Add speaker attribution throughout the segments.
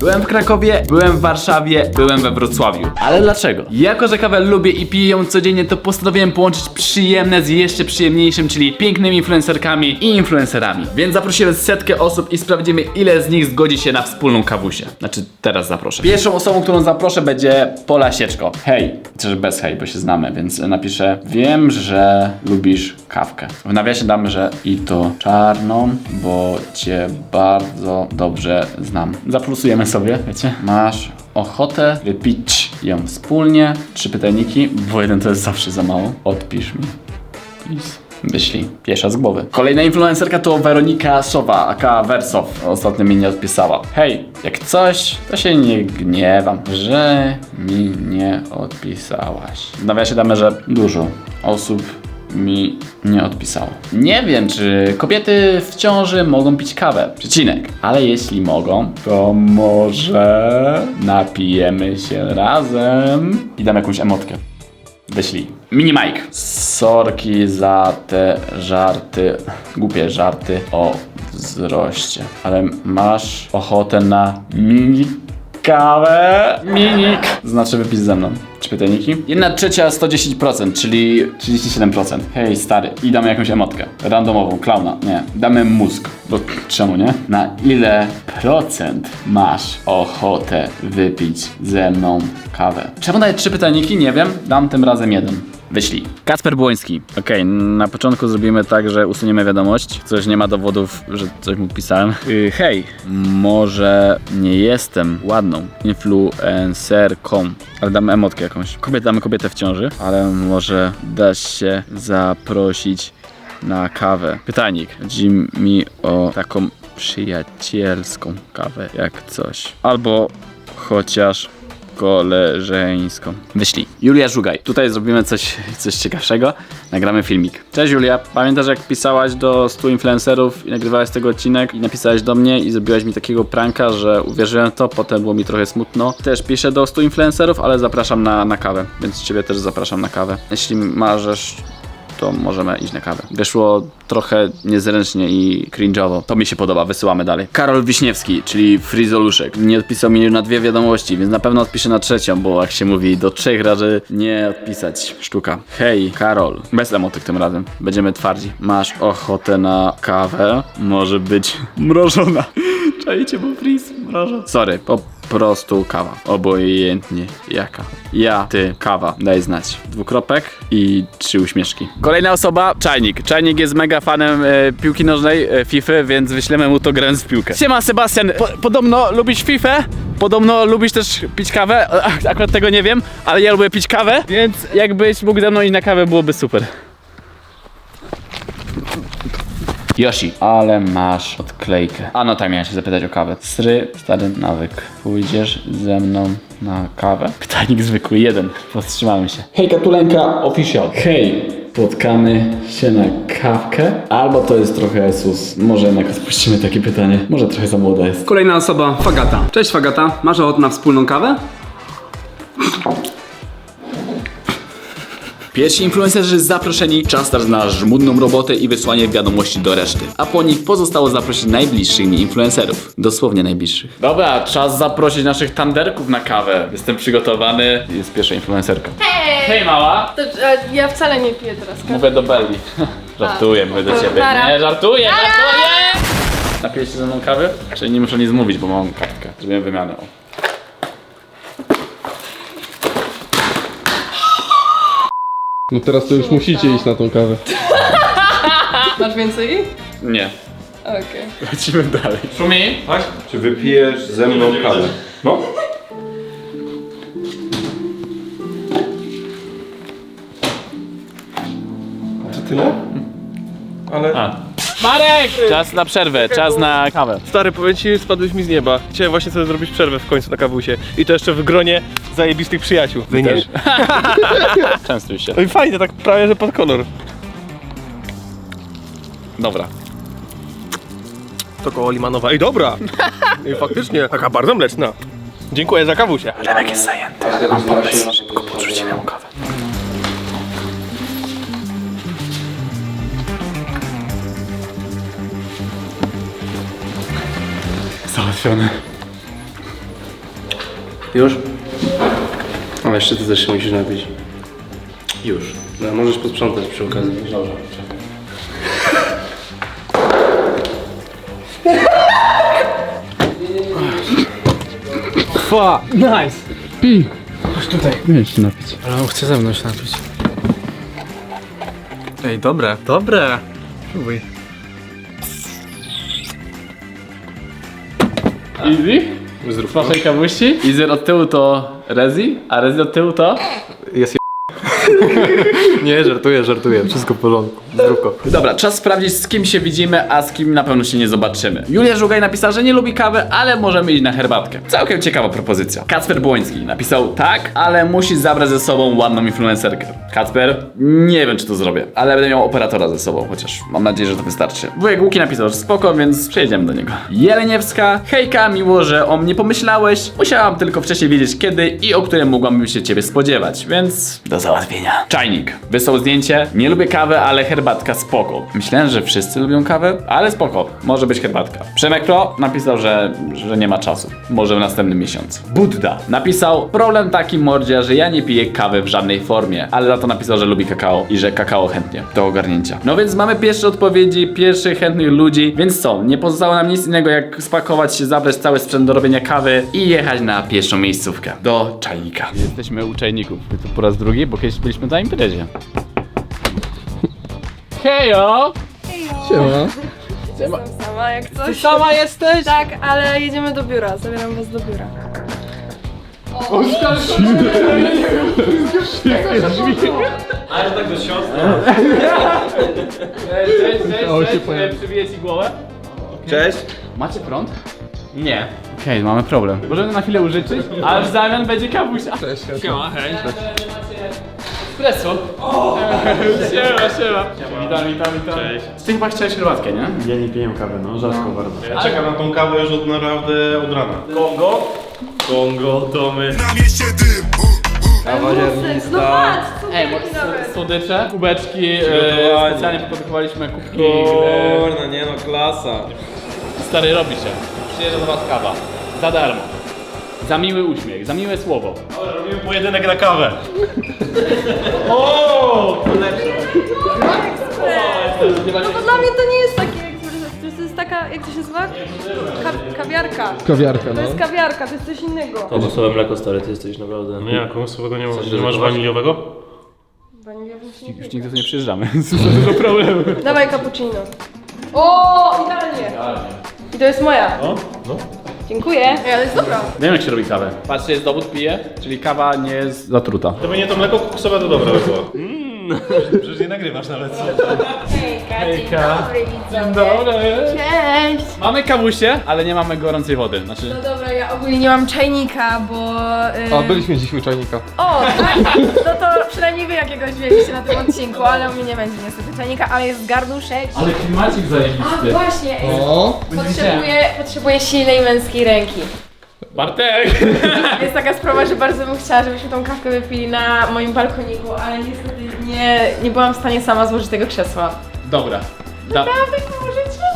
Speaker 1: Byłem w Krakowie, byłem w Warszawie, byłem we Wrocławiu. Ale dlaczego? Jako, że kawę lubię i piję ją codziennie, to postanowiłem połączyć przyjemne z jeszcze przyjemniejszym, czyli pięknymi influencerkami i influencerami. Więc zaprosiłem setkę osób i sprawdzimy, ile z nich zgodzi się na wspólną kawusię. Znaczy, teraz zaproszę. Pierwszą osobą, którą zaproszę będzie Pola Sieczko. Hej, chociaż bez hej, bo się znamy, więc napiszę Wiem, że lubisz kawkę. W nawiasie damy, że i to czarną, bo cię bardzo dobrze znam. Zaplusujemy sobie, wiecie? Masz ochotę wypić ją wspólnie. Trzy pytajniki, bo jeden to jest zawsze za mało. Odpisz mi. Please. Wyślij. Pierwsza z głowy. Kolejna influencerka to Weronika Sowa, aka Wersow. Ostatnio mi nie odpisała. Hej, jak coś, to się nie gniewam, że mi nie odpisałaś. W nawiasie damy, że dużo osób mi nie odpisało. Nie wiem, czy kobiety w ciąży mogą pić kawę. Przecinek. Ale jeśli mogą, to może napijemy się razem. I dam jakąś emotkę. Wyślij. Mini Mike. Sorki za te żarty, głupie żarty o wzroście. Ale masz ochotę na mini kawę? Minik. Znaczy wypis ze mną. Trzy pytajniki. Jedna trzecia 110%, czyli 37%. Hej stary, i damy jakąś emotkę. Randomową, klauna. Nie, damy mózg. Bo czemu nie? Na ile procent masz ochotę wypić ze mną kawę? Czemu daję trzy pytajniki? Nie wiem. Dam tym razem jeden. Wyślij. Kacper Błoński. Okej, na początku zrobimy tak, że usuniemy wiadomość. Coś nie ma dowodów, że coś mu pisałem. Yy, hej, może nie jestem ładną influencerką, ale damy emotkę jakąś. Kobiet, damy kobietę w ciąży, ale może dasz się zaprosić na kawę. Pytajnik. Chodzi mi o taką przyjacielską kawę, jak coś. Albo chociaż koleżeńską. Wyślij. Julia Żugaj. Tutaj zrobimy coś, coś ciekawszego. Nagramy filmik. Cześć Julia. Pamiętasz jak pisałaś do 100 influencerów i nagrywałaś tego odcinek i napisałaś do mnie i zrobiłaś mi takiego pranka, że uwierzyłem w to, potem było mi trochę smutno. Też piszę do 100 influencerów, ale zapraszam na, na kawę, więc ciebie też zapraszam na kawę. Jeśli marzesz to możemy iść na kawę. Wyszło trochę niezręcznie i cringe'owo. To mi się podoba, wysyłamy dalej. Karol Wiśniewski, czyli Frizoluszek. Nie odpisał mi na dwie wiadomości, więc na pewno odpiszę na trzecią, bo jak się mówi, do trzech razy nie odpisać. Sztuka. Hej, Karol. Bez emotyk tym razem. Będziemy twardzi. Masz ochotę na kawę? Może być mrożona. Czajcie, bo Friz mrożą. Sorry, po prostu kawa. Obojętnie jaka. Ja, ty, kawa. Daj znać. Dwukropek i trzy uśmieszki. Kolejna osoba, Czajnik. Czajnik jest mega fanem e, piłki nożnej, e, FIFA, więc wyślemy mu to grając w piłkę. Siema Sebastian, po, podobno lubisz FIFA? Podobno lubisz też pić kawę? Ak- Akurat tego nie wiem, ale ja lubię pić kawę, więc jakbyś mógł ze mną iść na kawę, byłoby super. Yoshi, ale masz odklejkę. A no tak, miałem się zapytać o kawę. Stry, stary nawyk. Pójdziesz ze mną na kawę? Pytajnik zwykły, jeden. Powstrzymamy się. Hej, Katulenka Official. Hej, spotkamy się na kawkę? Albo to jest trochę sus. Może jednak spuścimy takie pytanie. Może trochę za młoda jest.
Speaker 2: Kolejna osoba, Fagata. Cześć Fagata, masz ochotę na wspólną kawę?
Speaker 1: Pierwsi influencerzy zaproszeni, czas teraz na żmudną robotę i wysłanie wiadomości do reszty. A po nich pozostało zaprosić najbliższych mi influencerów. Dosłownie najbliższych. Dobra, czas zaprosić naszych tanderków na kawę. Jestem przygotowany. Jest pierwsza influencerka.
Speaker 3: Hej!
Speaker 1: Hej mała!
Speaker 3: To, a, ja wcale nie piję teraz kawy.
Speaker 1: Mówię do Belli. Żartuję, mówię do ciebie.
Speaker 3: nara.
Speaker 1: Nie, żartuję, żartuję! Napijesz się ze mną kawy? Czyli nie muszę nic mówić, bo mam kartkę. Zrobiłem wymianę. O.
Speaker 4: No teraz to już musicie iść na tą kawę.
Speaker 3: Masz więcej?
Speaker 1: Nie.
Speaker 3: Okej.
Speaker 1: Lecimy dalej. Szumi? Chodź.
Speaker 5: Czy wypijesz ze mną kawę? No. To tyle? Ale...
Speaker 1: A. Marek! Czas na przerwę, czas na kawę.
Speaker 6: Stary, powiem ci, spadłeś mi z nieba. Chciałem właśnie sobie zrobić przerwę w końcu na kawusie. I to jeszcze w gronie zajebistych przyjaciół.
Speaker 1: Też. Częstuj się.
Speaker 6: No i fajnie, tak prawie, że pod kolor.
Speaker 1: Dobra.
Speaker 6: To koło limanowa. I dobra! I faktycznie, taka bardzo mleczna. Dziękuję za kawusie.
Speaker 1: Lemek jest zajęty. Mam pomysł. Szybko podrzucimy mu kawę. Załatwione.
Speaker 7: Już? A jeszcze ty też się musisz napić.
Speaker 1: Już.
Speaker 7: No, możesz posprzątać przy okazji. Dobrze.
Speaker 2: Fa! Nice!
Speaker 1: Weź się napić.
Speaker 7: Ale on chce ze mną się napić.
Speaker 2: Ej, dobre. Dobre. Próbuj.
Speaker 1: Easy? Z waszej kawuści? Easy od tyłu to Rezi, a Rezi od tyłu to?
Speaker 7: Nie, żartuję, żartuję. Wszystko w porządku. Zdrówko.
Speaker 1: Dobra, czas sprawdzić z kim się widzimy, a z kim na pewno się nie zobaczymy. Julia Żugaj napisała, że nie lubi kawy, ale możemy iść na herbatkę. Całkiem ciekawa propozycja. Kacper Błoński napisał tak, ale musi zabrać ze sobą ładną influencerkę. Kacper, nie wiem czy to zrobię, ale będę miał operatora ze sobą, chociaż mam nadzieję, że to wystarczy. Wujek Łuki napisał, że spoko, więc przejedziemy do niego. Jeleniewska, hejka, miło, że o mnie pomyślałeś. Musiałam tylko wcześniej wiedzieć kiedy i o którym mogłabym się ciebie spodziewać, więc do załatwienia. Czajnik. Wysłał zdjęcie. Nie lubię kawy, ale herbatka spoko. Myślałem, że wszyscy lubią kawę, ale spoko. Może być herbatka. Przemek Pro napisał, że, że nie ma czasu. Może w następnym miesiącu. Budda napisał, problem taki mordzia, że ja nie piję kawy w żadnej formie, ale za to napisał, że lubi kakao i że kakao chętnie do ogarnięcia. No więc mamy pierwsze odpowiedzi, pierwszych chętnych ludzi, więc co? Nie pozostało nam nic innego jak spakować się, zabrać cały sprzęt do robienia kawy i jechać na pierwszą miejscówkę do czajnika. Jesteśmy u czajników. Tu po raz drugi, bo kiedyś byliśmy na imprezie. Hejo!
Speaker 4: Siema.
Speaker 3: Jestem sama, jak coś.
Speaker 2: Sama jesteś?
Speaker 3: Tak, ale jedziemy do biura, zabieram was do biura.
Speaker 1: Cześć, cześć,
Speaker 4: Udało się
Speaker 1: cześć,
Speaker 4: pojawić.
Speaker 1: Przybiję ci głowę.
Speaker 6: Cześć.
Speaker 1: Macie prąd? Nie. Okej, mamy problem. Możemy na chwilę użyczyć, ale w zamian będzie kawusia.
Speaker 4: Cześć.
Speaker 2: Siema, hej.
Speaker 1: Espresso. siema, siema. Witam, witam, witam. Cześć. Ty chyba chciałeś herbatkę, nie?
Speaker 7: Ja nie piję kawy, no rzadko bardzo.
Speaker 5: Ja czekam na tą kawę już od naprawdę od rana.
Speaker 1: Kongo.
Speaker 6: Kongo, to my.
Speaker 3: No patrz, co
Speaker 1: Ej, bo
Speaker 3: nawet.
Speaker 1: s- słodycze, kubeczki, e, specjalnie produkowaliśmy kubki. E,
Speaker 5: Kurna, nie no, klasa.
Speaker 1: stary, robi się. Przyjeżdża do was kawa. Za darmo. Za miły uśmiech, za miłe słowo.
Speaker 6: Robimy pojedynek na kawę.
Speaker 3: No bo dla mnie to nie jest takie, jak to jest taka, jak to się nazywa? Ka kawiarka.
Speaker 4: Kawiarka,
Speaker 3: To
Speaker 4: no.
Speaker 3: jest kawiarka, to jest coś innego.
Speaker 7: Kokosowe mleko stary, ty jesteś naprawdę...
Speaker 6: No jak, kokosowego nie ma.
Speaker 7: Chcesz
Speaker 6: Masz
Speaker 7: drygować?
Speaker 6: waniliowego?
Speaker 3: Się nie
Speaker 1: Już nigdy tu nie przyjeżdżamy, to dużo problemów.
Speaker 3: Dawaj cappuccino. O, idealnie. I to jest moja.
Speaker 6: No, no.
Speaker 3: Dziękuję. Ale jest dobra.
Speaker 1: Wiem jak się robi kawę. Patrzcie, jest dowód, pije, czyli kawa nie jest zatruta.
Speaker 6: Gdyby nie to mleko kokosowe, to dobre by było. Przecież nie nagrywasz nawet.
Speaker 3: Hejka, dzień dobry, widzowie.
Speaker 1: Dobry.
Speaker 3: Cześć.
Speaker 1: Mamy kawusie, ale nie mamy gorącej wody. Znaczy,
Speaker 3: No dobra, ja ogólnie nie mam czajnika, bo... y,
Speaker 4: A, byliśmy dziś u czajnika.
Speaker 3: O, tak? No to przynajmniej wy jakiegoś mieliście na tym odcinku, ale u mnie nie będzie niestety czajnika, ale jest garnuszek.
Speaker 1: ale klimacik
Speaker 3: A
Speaker 1: zajebisty.
Speaker 3: właśnie,
Speaker 4: O!
Speaker 3: potrzebuję, potrzebuję silnej męskiej ręki.
Speaker 1: Bartek!
Speaker 3: Jest taka sprawa, że bardzo bym chciała, żebyśmy tą kawkę wypili na moim balkoniku, ale niestety nie, nie byłam w stanie sama złożyć tego krzesła.
Speaker 1: Dobra. Da,
Speaker 3: Naprawdę?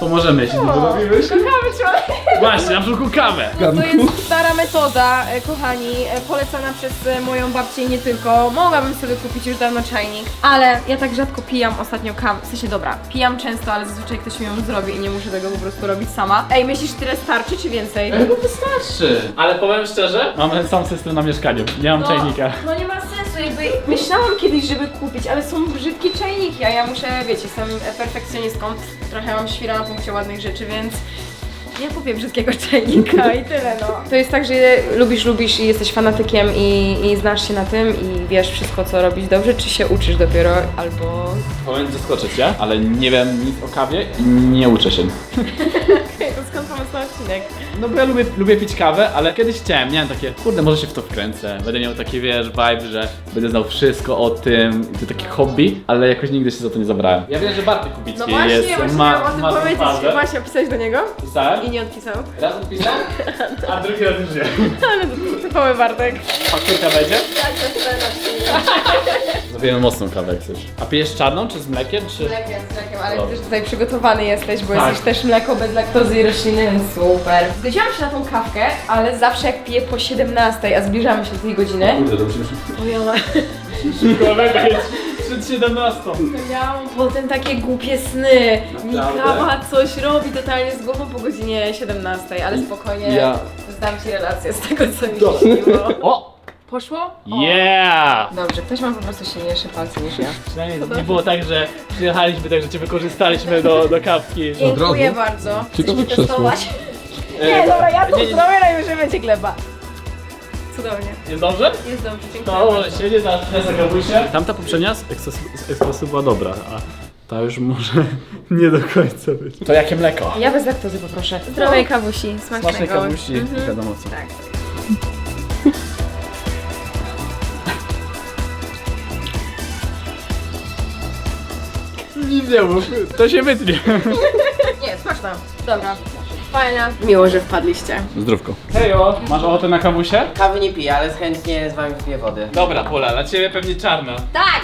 Speaker 1: Pomożemy jeśli to robimy.
Speaker 3: kochamy cię.
Speaker 1: Właśnie, na przykład kawę.
Speaker 3: No to jest stara metoda, e, kochani, e, polecana przez e, moją babcię i nie tylko. Mogłabym sobie kupić już dawno czajnik, ale ja tak rzadko pijam ostatnio kawę. W sensie dobra, pijam często, ale zazwyczaj ktoś mi ją zrobi i nie muszę tego po prostu robić sama. Ej, myślisz tyle starczy czy więcej?
Speaker 1: No wystarczy. Ale powiem szczerze, mamy sam system na mieszkaniu. Nie mam czajnika.
Speaker 3: No nie ma sensu, jakby myślałam kiedyś, żeby kupić, ale są brzydkie czajniki, a ja muszę, wiecie, jestem perfekcjonistką, trochę mam świra na punkcie ładnych rzeczy, więc ja kupię brzydkiego czajnika i tyle, no. To jest tak, że lubisz, lubisz i jesteś fanatykiem i, i znasz się na tym i wiesz wszystko, co robić dobrze, czy się uczysz dopiero, albo...
Speaker 1: Powiem zaskoczyć cię, ale nie wiem nic o kawie i nie uczę się.
Speaker 3: Okej, to skąd pomysł na odcinek?
Speaker 1: No bo ja lubię, lubię pić kawę, ale kiedyś chciałem, miałem takie, kurde, może się w to wkręcę. Będę miał takie, wiesz, vibe, że będę znał wszystko o tym, i to takie hobby, ale jakoś nigdy się za to nie zabrałem. Ja wiem, że Bartek Kubicki
Speaker 3: No właśnie,
Speaker 1: jest,
Speaker 3: właśnie
Speaker 1: ma,
Speaker 3: miałam o tym
Speaker 1: ma
Speaker 3: powiedzieć, właśnie opisać do niego
Speaker 1: Pisałem?
Speaker 3: i nie odpisał.
Speaker 1: Raz odpisał, a drugi raz już nie.
Speaker 3: Ale to typowy Bartek.
Speaker 1: Fakturka będzie?
Speaker 3: Tak, to jest
Speaker 1: Zrobimy mocną kawę jak chcesz. A pijesz czarną czy z mlekiem, czy...
Speaker 3: Mlekiem, z mlekiem, ale też tutaj przygotowany jesteś, bo jesteś też mleko bez laktozy i rośliny, więc super. Zgodziłam się na tą kawkę, ale zawsze jak piję po 17, a zbliżamy się do tej godziny.
Speaker 1: Kurde, to musimy
Speaker 3: Ojala.
Speaker 1: szybko wejść przed 17.
Speaker 3: Miałam potem takie głupie sny. Mi
Speaker 1: Naprawdę?
Speaker 3: kawa coś robi totalnie z głową po godzinie 17, ale spokojnie.
Speaker 1: Ja-
Speaker 3: Zdam ci relację z tego, co mi się śniło.
Speaker 1: O!
Speaker 3: Poszło? O.
Speaker 1: Yeah!
Speaker 3: Dobrze, ktoś ma po prostu silniejsze palce niż ja.
Speaker 1: Przynajmniej nie było tak, że przyjechaliśmy, tak że cię wykorzystaliśmy do, do kawki.
Speaker 3: Dziękuję bardzo.
Speaker 4: Ciekawe
Speaker 3: Chcesz
Speaker 4: krzesło.
Speaker 3: testować? Nie, dobra, ja to
Speaker 1: Nie, nie, nie.
Speaker 3: zrobię, najwyżej będzie gleba. Cudownie.
Speaker 1: Jest dobrze?
Speaker 3: Jest dobrze, dziękuję
Speaker 1: To
Speaker 3: bardzo.
Speaker 1: presę kawusie. Tamta poprzednia z ekspres- z ekspresu była dobra, a ta już może nie do końca być. To jakie mleko?
Speaker 3: Ja bez laktozy poproszę. Zdrowej kawusi, smacznego.
Speaker 1: Smacznej kawusi, wiadomo co.
Speaker 3: Tak.
Speaker 1: Nic nie mów, to się wytnie.
Speaker 3: Nie, smaczna. Dobra. Fajna. Miło, że wpadliście.
Speaker 1: Zdrówko. Hejo, masz ochotę na kawusie?
Speaker 8: Kawy nie piję, ale chętnie z wami wypiję wody.
Speaker 1: Dobra, Pola, dla ciebie pewnie czarna.
Speaker 9: Tak!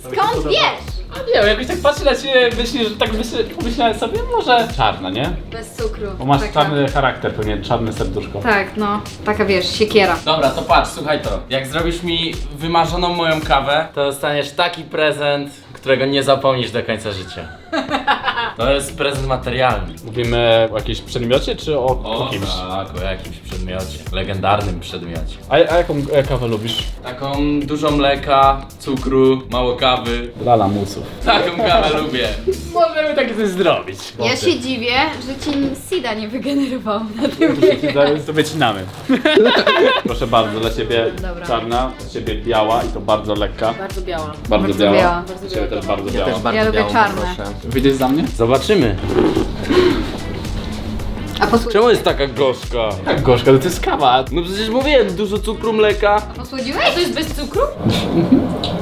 Speaker 9: Skąd wiesz?
Speaker 1: A nie wiem, jakoś tak patrzę na ciebie, myślisz, że tak myślę, pomyślałem sobie, może czarna, nie?
Speaker 9: Bez cukru.
Speaker 1: Bo masz
Speaker 9: Taka-
Speaker 1: czarny charakter, pewnie czarne serduszko.
Speaker 9: Tak, no. Taka wiesz, siekiera.
Speaker 7: Dobra, to patrz, słuchaj to. Jak zrobisz mi wymarzoną moją kawę, to dostaniesz taki prezent, którego nie zapomnisz do końca życia. To jest prezent materialny.
Speaker 1: Mówimy o jakimś przedmiocie, czy o, o,
Speaker 7: O
Speaker 1: kimś?
Speaker 7: tak, o jakimś przedmiocie. Legendarnym przedmiocie.
Speaker 1: A, a jaką e, kawę lubisz?
Speaker 7: Taką dużo mleka, cukru, mało kawy.
Speaker 1: Lala musów.
Speaker 7: Taką kawę lubię.
Speaker 1: Możemy takie coś zrobić.
Speaker 9: Ja się dziwię, że ci Sida nie wygenerował na tym
Speaker 1: Zaraz to wycinamy. Proszę bardzo, dla ciebie
Speaker 9: Dobra.
Speaker 1: czarna, dla ciebie biała i to bardzo lekka.
Speaker 3: Bardzo biała.
Speaker 1: Bardzo,
Speaker 9: Bardzo
Speaker 1: biała.
Speaker 9: biała.
Speaker 1: Dla ciebie też bardzo biała.
Speaker 8: Też bardzo
Speaker 9: Ja lubię czarne.
Speaker 1: Wyjdziesz za mnie?
Speaker 7: Zobaczymy.
Speaker 9: A posłu...
Speaker 7: Czemu jest taka gorzka?
Speaker 1: Tak, gorzka, to jest kawa.
Speaker 7: No przecież mówiłem, dużo cukru, mleka.
Speaker 9: posłodziłeś?
Speaker 3: To jest bez cukru?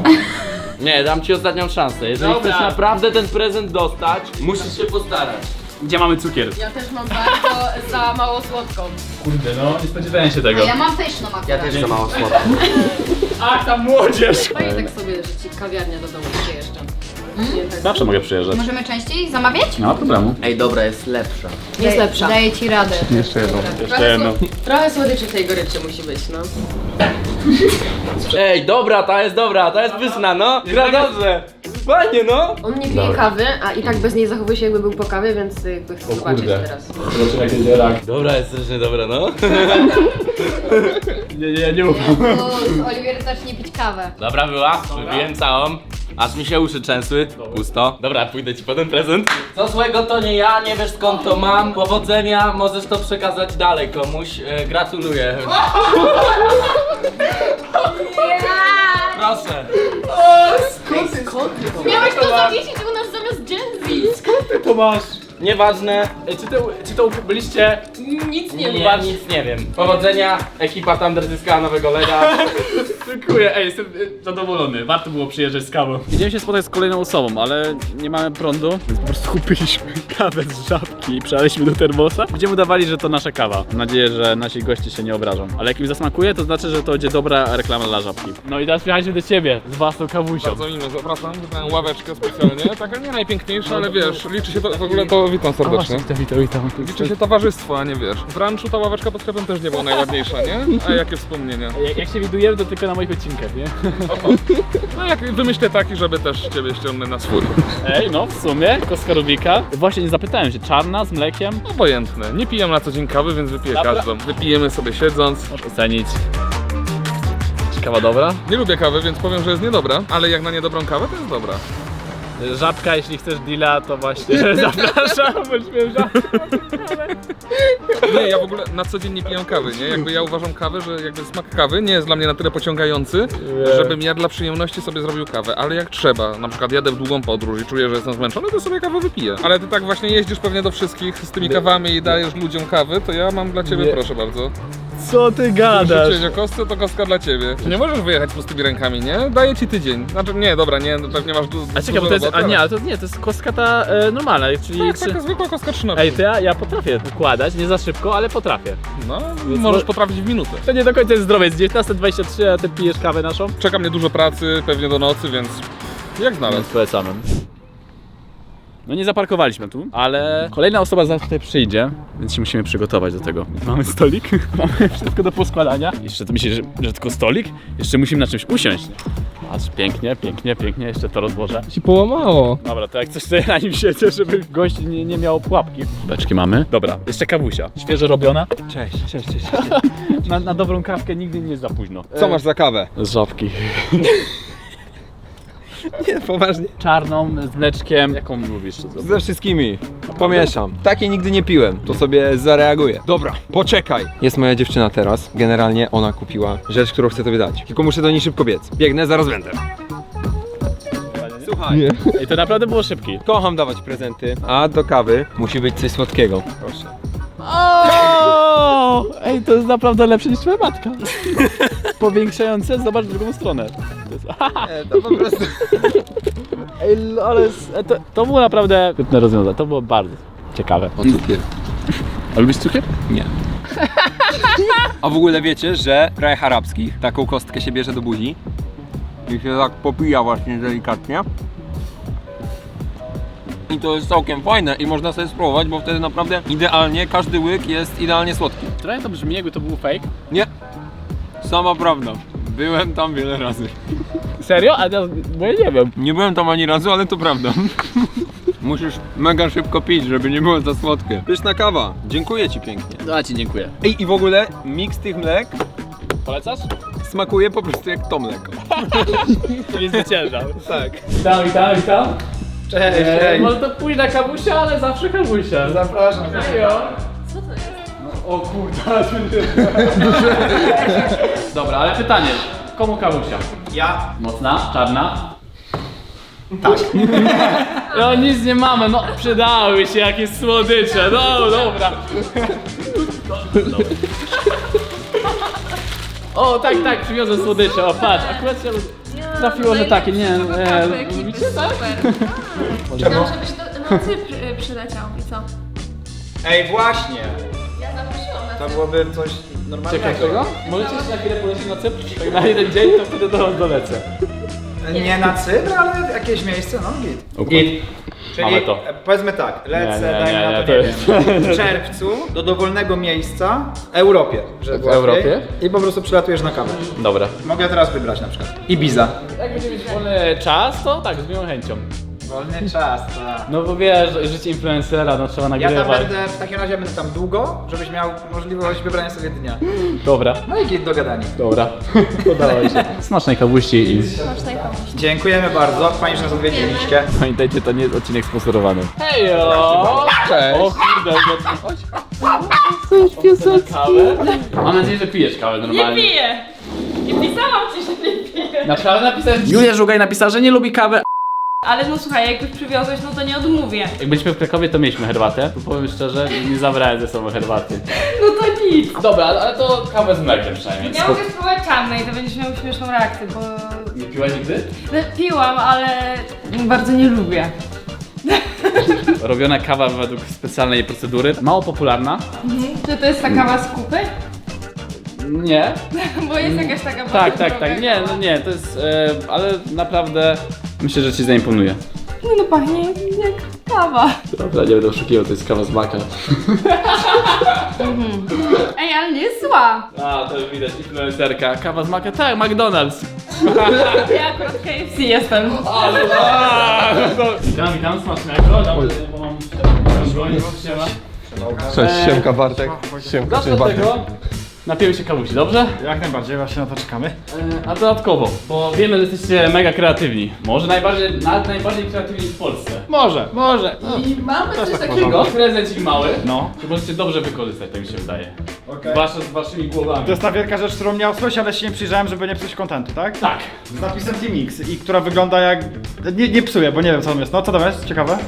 Speaker 7: Nie, dam ci ostatnią szansę. Jeżeli
Speaker 1: Dobra.
Speaker 7: chcesz naprawdę ten prezent dostać, musisz się postarać.
Speaker 1: Gdzie mamy cukier?
Speaker 3: Ja też mam bardzo za mało słodką.
Speaker 1: Kurde, no, nie spodziewałem się tego.
Speaker 9: A ja mam pyszną akurat.
Speaker 8: Ja też za mało słodko.
Speaker 1: Ach, ta młodzież!
Speaker 3: Fajnie tak sobie, że ci kawiarnia do domu przyjeżdża.
Speaker 1: Zawsze mogę przyjeżdżać.
Speaker 9: Możemy częściej zamawiać?
Speaker 1: Nie ma problemu.
Speaker 8: Ej, dobra, jest lepsza.
Speaker 3: Jest lepsza.
Speaker 9: Daję ci radę.
Speaker 4: Jeszcze jedną.
Speaker 1: Jeszcze jedno.
Speaker 3: Trochę słodyczy w tej goryczy musi być, no.
Speaker 7: Ej, dobra, ta jest dobra, ta jest pyszna, no. Gra dobrze. Fajnie, no.
Speaker 3: On nie pije kawy, a i tak bez niej zachowuje się jakby był po kawie, więc jakby chcę zobaczyć
Speaker 1: kurde.
Speaker 3: teraz.
Speaker 1: Zobaczymy jak będzie rak.
Speaker 7: Dobra, jest strasznie dobra, no.
Speaker 1: Nie, nie, nie ufam.
Speaker 9: Oliwier zacznie pić kawę.
Speaker 7: Dobra była, wypiłem całą. Aż mi się uszy trzęsły. Pusto. Dobra, pójdę ci po ten prezent. Co złego to nie ja, nie wiesz skąd to mam. Powodzenia, możesz to przekazać dalej komuś. E, gratuluję. Proszę.
Speaker 3: Miałeś to zawiesić u nas zamiast Gen Z!
Speaker 1: Ty to masz.
Speaker 7: Nieważne.
Speaker 1: Ej, Czy to, czy to byliście?
Speaker 3: Nic
Speaker 7: Nie,
Speaker 3: nie
Speaker 7: nie
Speaker 3: wiem.
Speaker 7: nic nie wiem. Powodzenia, ekipa Thunder zyskała nowego lega.
Speaker 1: Dziękuję, ej, jestem y, zadowolony. Warto było przyjeżdżać z kawą. Idziemy się spotkać z kolejną osobą, ale nie mamy prądu, więc po prostu kupiliśmy kawę z żabki i przelaliśmy do termosa. Będziemy udawali, że to nasza kawa. Mam nadzieję, że nasi goście się nie obrażą. Ale jak im zasmakuje, to znaczy, że to będzie dobra reklama dla żabki. No i teraz przyjechaliśmy do ciebie z własną kawusią.
Speaker 10: Bardzo miło, zapraszam, wybrałem ławeczkę specjalnie, taka nie najpiękniejsza, ale wiesz, liczy się to, w ogóle to witam serdecznie.
Speaker 1: Witam, witam, witam.
Speaker 10: Liczy się towarzystwo, a nie wiesz. W ranczu ta ławeczka pod sklepem też nie była najładniejsza, nie? A jakie wspomnienia?
Speaker 1: Jak, jak się widujemy, to tylko na moich odcinkach, nie?
Speaker 10: No jak wymyślę taki, żeby też ciebie ściągnę na swój.
Speaker 1: Ej, no w sumie, koska Rubika. Właśnie nie zapytałem się, czarna z mlekiem?
Speaker 10: Obojętne. Nie piję na co dzień kawy, więc wypiję
Speaker 1: Dobra.
Speaker 10: każdą. Wypijemy sobie siedząc.
Speaker 1: Możesz ocenić. Kawa dobra?
Speaker 10: Nie lubię kawy, więc powiem, że jest niedobra, ale jak na niedobrą kawę, to jest dobra.
Speaker 1: Żabka, jeśli chcesz deala, to właśnie zapraszam, bądźmy
Speaker 10: Nie, ja w ogóle na co dzień nie piję kawy, nie? Jakby ja uważam kawę, że jakby smak kawy nie jest dla mnie na tyle pociągający, żebym ja dla przyjemności sobie zrobił kawę, ale jak trzeba, na przykład jadę w długą podróż i czuję, że jestem zmęczony, to sobie kawę wypiję. Ale ty tak właśnie jeździsz pewnie do wszystkich z tymi kawami i dajesz ludziom kawy, to ja mam dla ciebie,
Speaker 1: Nie.
Speaker 10: proszę bardzo.
Speaker 1: Co ty gadasz?
Speaker 10: Rzuciłeś o kostce, to kostka dla ciebie. Nie możesz wyjechać z pustymi rękami, nie? Daję ci tydzień. Znaczy, nie, dobra, nie, no pewnie masz du-
Speaker 1: A czekaj, bo
Speaker 10: dużo
Speaker 1: to jest, a nie,
Speaker 10: ale-
Speaker 1: to nie, to jest kostka ta e, normalna, czyli...
Speaker 10: Tak,
Speaker 1: czy-
Speaker 10: taka zwykła kostka 13.
Speaker 1: Ej, to ja, ja potrafię układać, nie za szybko, ale potrafię.
Speaker 10: No, możesz potrafić w minutę.
Speaker 1: To nie do końca jest zdrowe, jest 19.23, a ty pijesz kawę naszą?
Speaker 10: Czeka mnie dużo pracy, pewnie do nocy, więc jak znalazł?
Speaker 1: Więc polecamy. No nie zaparkowaliśmy tu, ale kolejna osoba zaraz tutaj przyjdzie, więc się musimy przygotować do tego. Mamy stolik, mamy wszystko do poskładania. Jeszcze ty myślisz, że, że tylko stolik? Jeszcze musimy na czymś usiąść. Patrz, pięknie, pięknie, pięknie, jeszcze to rozłożę.
Speaker 4: Ci połamało.
Speaker 1: Dobra, to jak coś sobie na nim siedzę, żeby gość nie, nie miał pułapki. Beczki mamy. Dobra, jeszcze kawusia. Świeżo robiona.
Speaker 2: Cześć, cześć, cześć.
Speaker 1: Na, na dobrą kawkę nigdy nie jest za późno.
Speaker 2: Co masz za kawę?
Speaker 1: Z żabki.
Speaker 2: Nie, poważnie.
Speaker 1: Czarną, z mleczkiem. Jaką lubisz?
Speaker 2: Ze wszystkimi. Pomieszam. Takiej nigdy nie piłem, to sobie zareaguję. Dobra, poczekaj. Jest moja dziewczyna teraz. Generalnie ona kupiła rzecz, którą chcę tobie dać. Tylko muszę do niej szybko biec. Biegnę, zaraz będę. Słuchaj,
Speaker 1: I to naprawdę było szybki.
Speaker 2: kocham dawać prezenty, a do kawy musi być coś słodkiego. Proszę.
Speaker 1: O! Ej, to jest naprawdę lepsze niż twoja matka. Powiększające, zobacz drugą stronę. To jest,
Speaker 2: to po prostu...
Speaker 1: Ej, ale s- to, to było naprawdę świetne rozwiązanie. To było bardzo ciekawe.
Speaker 2: O cukier.
Speaker 1: A lubisz cukier?
Speaker 2: Nie. A w ogóle wiecie, że w krajach arabskich taką kostkę się bierze do buzi i się tak popija właśnie delikatnie. I to jest całkiem fajne i można sobie spróbować, bo wtedy naprawdę idealnie, każdy łyk jest idealnie słodki.
Speaker 1: Trochę to brzmi jakby to był fake.
Speaker 2: Nie, sama prawda. Byłem tam wiele razy.
Speaker 1: Serio? A ja, bo ja nie wiem.
Speaker 2: Nie byłem tam ani razu, ale to prawda. Musisz mega szybko pić, żeby nie było za słodkie. Pyszna kawa. Dziękuję Ci pięknie.
Speaker 1: No a ci dziękuję.
Speaker 2: Ej, i w ogóle miks tych mlek
Speaker 1: Polecasz?
Speaker 2: smakuje po prostu jak to mleko.
Speaker 1: To nie zwyciężam.
Speaker 2: Tak.
Speaker 1: Witam, witam, witam.
Speaker 4: Cześć,
Speaker 1: Eee, może to pójść na kawusia, ale zawsze kawusia.
Speaker 4: Zapraszam.
Speaker 1: Co to jest? No, o kurde, Dobra, ale pytanie. Komu kawusia?
Speaker 4: Ja.
Speaker 1: Mocna? Czarna? Tak. No nic nie mamy, no przydały się jakieś słodycze, no dobra. O tak, tak, przywiozę słodycze, o patrz, akurat się trafiło, że takie, nie, e, lubicie tak?
Speaker 9: Chciałam, żebyś do, na Cypr y, przyleciał i co?
Speaker 4: Ej, właśnie.
Speaker 9: Ja zaprosiłam na
Speaker 4: To byłoby coś normalnego.
Speaker 1: Ciekawego? Możecie się na chwilę polecieć na Cypr? Tak na jeden dzień, to wtedy do was dolecę.
Speaker 4: Nie na Cypr, ale w jakieś miejsce, no git.
Speaker 1: Git.
Speaker 4: Czyli
Speaker 1: Mamy to.
Speaker 4: e, powiedzmy tak, lecę,
Speaker 1: Nie, nie,
Speaker 4: dajmy
Speaker 1: nie,
Speaker 4: na
Speaker 1: nie,
Speaker 4: to,
Speaker 1: to
Speaker 4: nie
Speaker 1: jest-
Speaker 4: wiem, w czerwcu do dowolnego miejsca w Europie,
Speaker 1: W
Speaker 4: było.
Speaker 1: Europie?
Speaker 4: I po prostu przylatujesz na kawę.
Speaker 1: Dobra.
Speaker 4: Mogę teraz wybrać na przykład. Ibiza.
Speaker 1: Jak będziemy mieć wolny czas, to tak, z miłą chęcią.
Speaker 4: Wolny czas, tak.
Speaker 1: No bo wiesz, życie influencera, no trzeba
Speaker 4: Ja tam
Speaker 1: nagrywać.
Speaker 4: będę, w takim razie będę tam długo, żebyś miał możliwość wybrania sobie dnia.
Speaker 1: Dobra,
Speaker 4: No i git dogadani.
Speaker 1: dobra. Udało się. Smacznej kawuści i
Speaker 9: Smacznej kawuści.
Speaker 4: Dziękujemy bardzo, fajnie, że nas odwiedziliście.
Speaker 1: pamiętajcie, to nie jest odcinek sponsorowany. Hejo!
Speaker 2: Cześć.
Speaker 1: O kurde, no chodź. Chcesz kawę? Mam nadzieję, że pijesz kawę normalnie.
Speaker 3: piję! I pisałam ci, że nie piję.
Speaker 1: Na kawę napisałem... Julia Żugaj napisała, że nie lubi kawy.
Speaker 3: Ale no słuchaj, jak już przywiozłeś, no to nie odmówię.
Speaker 1: Jak byliśmy w Krakowie, to mieliśmy herbatę. Tu powiem szczerze, nie zabrałem ze sobą herbaty.
Speaker 3: No to nic.
Speaker 1: Dobra, ale, ale to kawę z mlekiem przynajmniej.
Speaker 3: Ja mogę spróbować czarnej, to będziesz miał śmieszną reakcję, bo...
Speaker 1: Nie piłaś nigdy?
Speaker 3: No, piłam, ale bardzo nie lubię.
Speaker 1: Robiona kawa według specjalnej procedury. Mało popularna.
Speaker 3: Czy to jest ta kawa z kupy?
Speaker 1: Nie.
Speaker 3: Bo jest jakaś taka
Speaker 1: Tak,
Speaker 3: bardzo
Speaker 1: tak,
Speaker 3: droga
Speaker 1: tak. Nie,
Speaker 3: kawa.
Speaker 1: no nie, to jest. E, ale naprawdę myślę, że ci zaimponuje.
Speaker 3: No, no pachnie jak kawa.
Speaker 1: Dobra, nie będę oszukiwał, to jest kawa z maka.
Speaker 3: Ej, ale nie jest zła.
Speaker 1: A, to już widać, influencerka. Kawa z maka, tak, McDonald's.
Speaker 3: Ja akurat KFC jestem.
Speaker 1: Witam, witam, smacznego. Dobra, bo mam.
Speaker 2: Cześć, Siemka Bartek. Siemka,
Speaker 1: od tego. Napijemy się kawusi, dobrze?
Speaker 4: Jak najbardziej, właśnie na to czekamy.
Speaker 1: E, A dodatkowo, bo wiemy, że jesteście mega kreatywni. Może najbardziej, nawet najbardziej kreatywni w Polsce.
Speaker 4: Może, może.
Speaker 1: I mamy coś takiego, prezencik mały,
Speaker 4: No.
Speaker 1: że możecie dobrze wykorzystać, tak mi się wydaje.
Speaker 4: Okej.
Speaker 1: Zwłaszcza z waszymi głowami.
Speaker 4: To jest ta wielka rzecz, którą nie osłyszę, ale się nie przyjrzałem, żeby nie psuć kontentu, tak?
Speaker 1: Tak.
Speaker 4: Z napisem T-Mix i która wygląda jak... Nie, nie psuję, bo nie wiem co tam jest. No co tam jest? Ciekawe.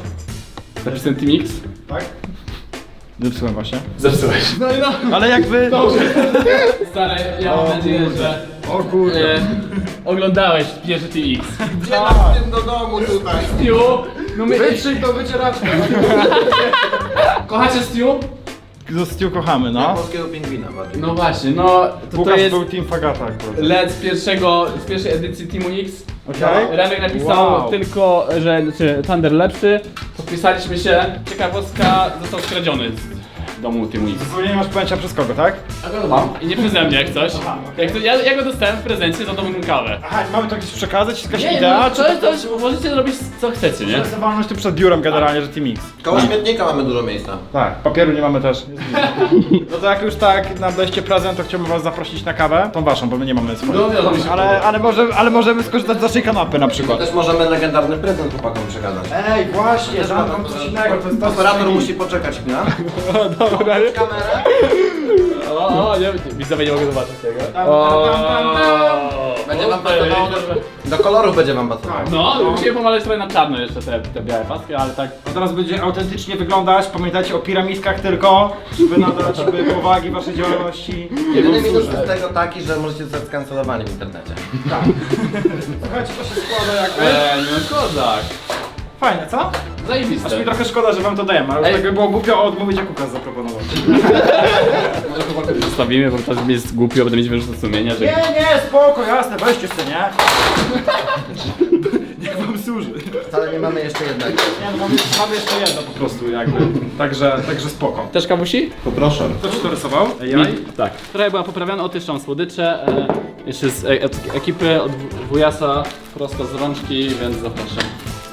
Speaker 1: Napisem Team X.
Speaker 4: Tak?
Speaker 11: Zepsułem właśnie.
Speaker 1: Zepsułeś. No i no.
Speaker 11: Ale jakby...
Speaker 1: Stary, ja mam nadzieję, że
Speaker 11: O kurde.
Speaker 1: e, oglądałeś pierwszy TX.
Speaker 5: do domu tutaj.
Speaker 1: Stu, no my...
Speaker 5: Wytrzyj to wycieraczkę.
Speaker 1: Kochacie Stu?
Speaker 11: Do Stu kochamy, no.
Speaker 5: Polskiego pingwina bardziej.
Speaker 1: No właśnie, no to, to
Speaker 11: Łukasz
Speaker 1: jest
Speaker 11: był Team Fagata akurat.
Speaker 1: led z pierwszego, z pierwszej edycji Teamu X.
Speaker 11: Okej.
Speaker 1: Remek napisał
Speaker 11: Wow.
Speaker 1: tylko, że znaczy, Thunder lepszy. Podpisaliśmy się. Ciekawostka został skradziony domu Teamu X.
Speaker 11: Zupełnie nie masz pojęcia przez kogo, tak?
Speaker 1: A go mam. I nie przeze mnie jak coś. Jak to, ja, ja go dostałem w prezencie za domową kawę.
Speaker 11: Aha, mamy to gdzieś przekazać? Jakaś
Speaker 1: Nie,
Speaker 11: idea?
Speaker 1: no,
Speaker 11: czy
Speaker 1: to, to, możecie robić co chcecie, nie?
Speaker 11: to walność tu przed biurem generalnie, że Team X.
Speaker 5: Koło śmietnika mamy dużo miejsca.
Speaker 11: Tak, papieru nie mamy też. No to jak już tak nam daliście prezent, to chciałbym was zaprosić na kawę. Tą waszą, bo my nie mamy swojej.
Speaker 1: No, wiadomo, się
Speaker 11: Ale, ale, może, ale możemy skorzystać z naszej kanapy na przykład.
Speaker 5: Też możemy legendarny prezent chłopakom przekazać.
Speaker 11: Ej, właśnie, że mam coś innego, to jest to
Speaker 5: Operator musi poczekać chwila.
Speaker 11: Dobra.
Speaker 5: Kamerę.
Speaker 1: O, o, nie, widzowie nie mogę zobaczyć tego.
Speaker 11: Tam.
Speaker 5: Będzie wam pasowało do, do kolorów będzie wam pasowało.
Speaker 1: No, musimy pomalać trochę na czarno jeszcze te, te białe paski, ale tak.
Speaker 11: To teraz będzie autentycznie wyglądać. Pamiętajcie o piramidkach tylko, żeby nadać jakby powagi waszej działalności.
Speaker 5: Jedyny minus jest tego taki, że możecie zostać skancelowani w internecie.
Speaker 11: Słuchajcie, to się składa jakby.
Speaker 1: Eee, no kozak.
Speaker 11: Fajne, co? Aż mi
Speaker 1: Zajebiste.
Speaker 11: trochę szkoda, że wam to daję, ale
Speaker 1: Ej.
Speaker 11: tak by było głupio odmówić, jak Łukasz zaproponował.
Speaker 1: Może chłopaków zostawimy, bo czasem jest głupio, będę mieć wyrzuty sumienia, że...
Speaker 11: Nie, nie, spoko, jasne, weźcie sobie, nie? Niech wam służy.
Speaker 5: Wcale nie mamy jeszcze jednego.
Speaker 11: Nie, no mamy, mamy jeszcze jedno po prostu jakby. Także, także spoko.
Speaker 1: Też kawusi?
Speaker 5: Poproszę.
Speaker 11: Kto ci to rysował?
Speaker 1: Mi, tak. Trochę była poprawiona, otyszczam słodycze. E, jeszcze z e, e, ekipy od wujasa, prosto z rączki, więc zapraszam.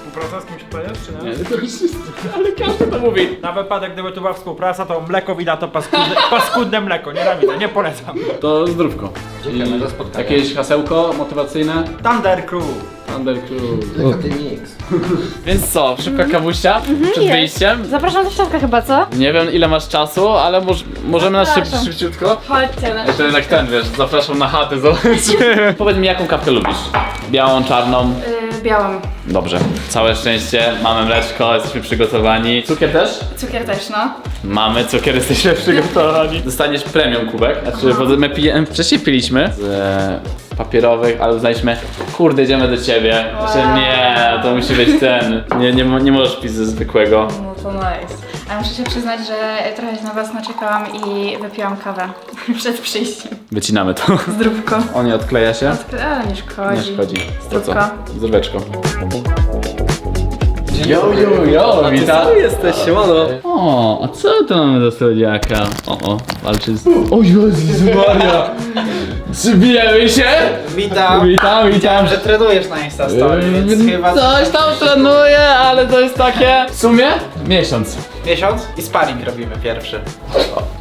Speaker 11: Współpraca z kimś tutaj jest, czy nie?
Speaker 1: Nie, to już jest, ale każdy to mówi.
Speaker 11: Na wypadek, gdyby tu była współpraca, to mleko widać to paskudne, paskudne mleko, nienawidzę, nie polecam.
Speaker 1: To zdrówko.
Speaker 5: Dziękujemy
Speaker 1: I
Speaker 5: za spotkanie.
Speaker 1: Jakieś hasełko motywacyjne?
Speaker 11: Thunder Crew.
Speaker 1: Thunder Crew.
Speaker 5: Tylko ty mix.
Speaker 1: Więc co, szybka kawusia przed
Speaker 9: jest.
Speaker 1: wyjściem?
Speaker 9: Zapraszam do środka chyba, co?
Speaker 1: Nie wiem ile masz czasu, ale moż, możemy na szyb,
Speaker 9: Zapraszam.
Speaker 1: szybciutko.
Speaker 9: Chodźcie na
Speaker 1: Jeszcze jednak ten, wiesz, zapraszam na chatę, zobaczymy. Powiedz mi, jaką kawkę lubisz? Białą, czarną?
Speaker 9: yy, białą.
Speaker 1: Dobrze. Całe szczęście, mamy mleczko, jesteśmy przygotowani. Cukier też?
Speaker 9: Cukier też, no.
Speaker 1: Mamy cukier, jesteśmy przygotowani. Dostaniesz premium kubek. Znaczy, bo my pije, wcześniej piliśmy z e, papierowych, ale uznaliśmy, kurde, idziemy do ciebie. Że nie, to musi być ten. Nie, nie, mo- nie możesz pić ze zwykłego.
Speaker 9: No to nice. A muszę się przyznać, że trochę się na was naczekałam i wypiłam kawę przed przyjściem.
Speaker 1: Wycinamy to.
Speaker 9: Zdrówko.
Speaker 1: O nie odkleja się?
Speaker 9: Ale nie szkodzi.
Speaker 1: Nie szkodzi.
Speaker 9: Zdrówko.
Speaker 1: Zdróweczko. Jo, jo, jo, witam.
Speaker 6: jesteś, siemano.
Speaker 1: O, a co to mamy do słodziaka? O, o, walczy z... O Jezus Maria! Przybijemy się?
Speaker 8: Witam.
Speaker 1: Witam, witam.
Speaker 8: Że trenujesz na Insta Story, więc
Speaker 1: Yy,
Speaker 8: chyba
Speaker 1: Coś tam trenuję, ale to jest takie... W sumie? Miesiąc.
Speaker 8: Miesiąc i sparring robimy pierwszy.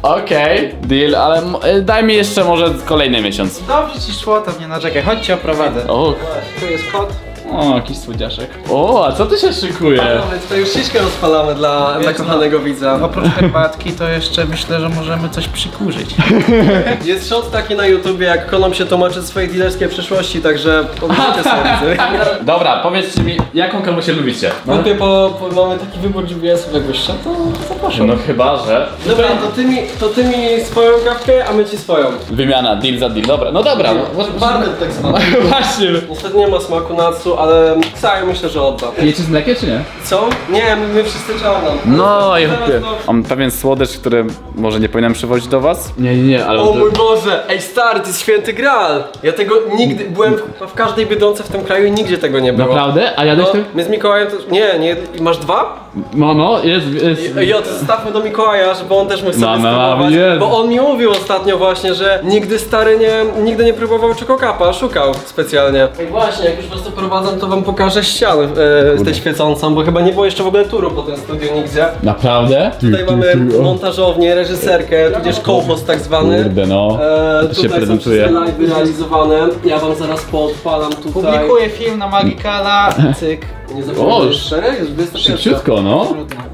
Speaker 1: Okej, deal, ale m- y, daj mi jeszcze może kolejny miesiąc.
Speaker 8: Dobrze ci szło, to nie narzekaj. Chodź cię oprowadzę.
Speaker 1: O,
Speaker 8: Tu jest kod.
Speaker 1: O jakiś słodziaszek. O, a co tu się szykuje?
Speaker 6: My tutaj już ściśkę rozpalamy dla, dla kochanego widza.
Speaker 8: Oprócz herbatki to jeszcze myślę, że możemy coś przykurzyć.
Speaker 6: Jest shot taki na YouTubie, jak Konom się tłumaczy swojej dealerskiej przyszłości, także obejrzyjcie sobie.
Speaker 1: Dobra, powiedzcie mi, jaką kawę lubicie?
Speaker 6: Wątpię, bo, bo mamy taki wybór GBS-owego gościa, to zapraszam.
Speaker 1: No chyba, że...
Speaker 6: Dobra, to ty, mi, to ty mi swoją kawkę, a my ci swoją.
Speaker 1: Wymiana, deal za deal, dobra, no dobra. no, może-
Speaker 6: Bardet tak zwany.
Speaker 1: Właśnie.
Speaker 6: Niestety nie ma smaku natsu, ale Sajo myślę, że odda.
Speaker 1: Jecie z mlekiem czy nie?
Speaker 6: Co? Nie, my, my wszyscy czarną.
Speaker 1: No chłopie.
Speaker 6: to-
Speaker 1: Mam pewien słodycz, który może nie powinienem przywozić do was? Nie, nie, nie, ale...
Speaker 6: O mój Boże, ej stary, to jest święty graal. Ja tego nigdy, byłem w, w każdej bydące w tym kraju i nigdzie tego nie było.
Speaker 1: Naprawdę? A jadłeś
Speaker 6: No,
Speaker 1: tym?
Speaker 6: my z Mikołajem to, nie, nie, masz dwa?
Speaker 1: No, no, jest, jest...
Speaker 6: I- Ja to zostawmy do Mikołaja, żeby on też mógł sobie
Speaker 1: Mamy,
Speaker 6: spróbować.
Speaker 1: mamy, jest.
Speaker 6: Bo on mi mówił ostatnio właśnie, że nigdy stary nie, nigdy nie próbował czekokapa, szukał specjalnie. I właśnie, jak już was doprowadzam, to wam pokażę ścianę e, z tej świecącą, bo chyba nie było jeszcze w ogóle turu po tym studiu nigdzie.
Speaker 1: Naprawdę?
Speaker 6: Tutaj mamy montażownię, reżyserkę, tudzież kołchos tak zwany.
Speaker 1: Kurde no.
Speaker 6: E,
Speaker 1: To się
Speaker 6: tutaj są
Speaker 1: prezentuje.
Speaker 6: wszystkie live realizowane. Ja wam zaraz poodpalam tutaj.
Speaker 8: Publikuję film na Magikala, cyk.
Speaker 6: Nie zapomnę,
Speaker 1: O,
Speaker 6: jest 21.
Speaker 1: Szybciutko, no.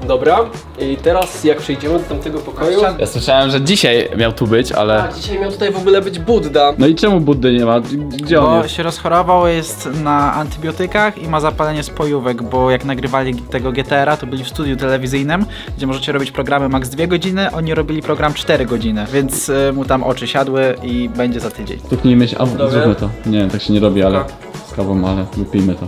Speaker 6: Dobra, i teraz jak przejdziemy do tamtego pokoju...
Speaker 1: Ja słyszałem, że dzisiaj miał tu być, ale...
Speaker 6: A, dzisiaj miał tutaj w ogóle być Budda.
Speaker 1: No i czemu Buddy nie ma? Gdzie on
Speaker 8: Bo
Speaker 1: jest?
Speaker 8: się rozchorował, jest na antybiotykach i ma zapalenie spojówek, bo jak nagrywali tego GTR-a, to byli w studiu telewizyjnym, gdzie możecie robić programy max 2 godziny, oni robili program 4 godziny, więc y, mu tam oczy siadły i będzie za tydzień.
Speaker 1: Stuknijmy się, a
Speaker 6: Dobra.
Speaker 1: zróbmy to. Nie wiem, tak się nie robi, ale z kawą, ale wypijmy to.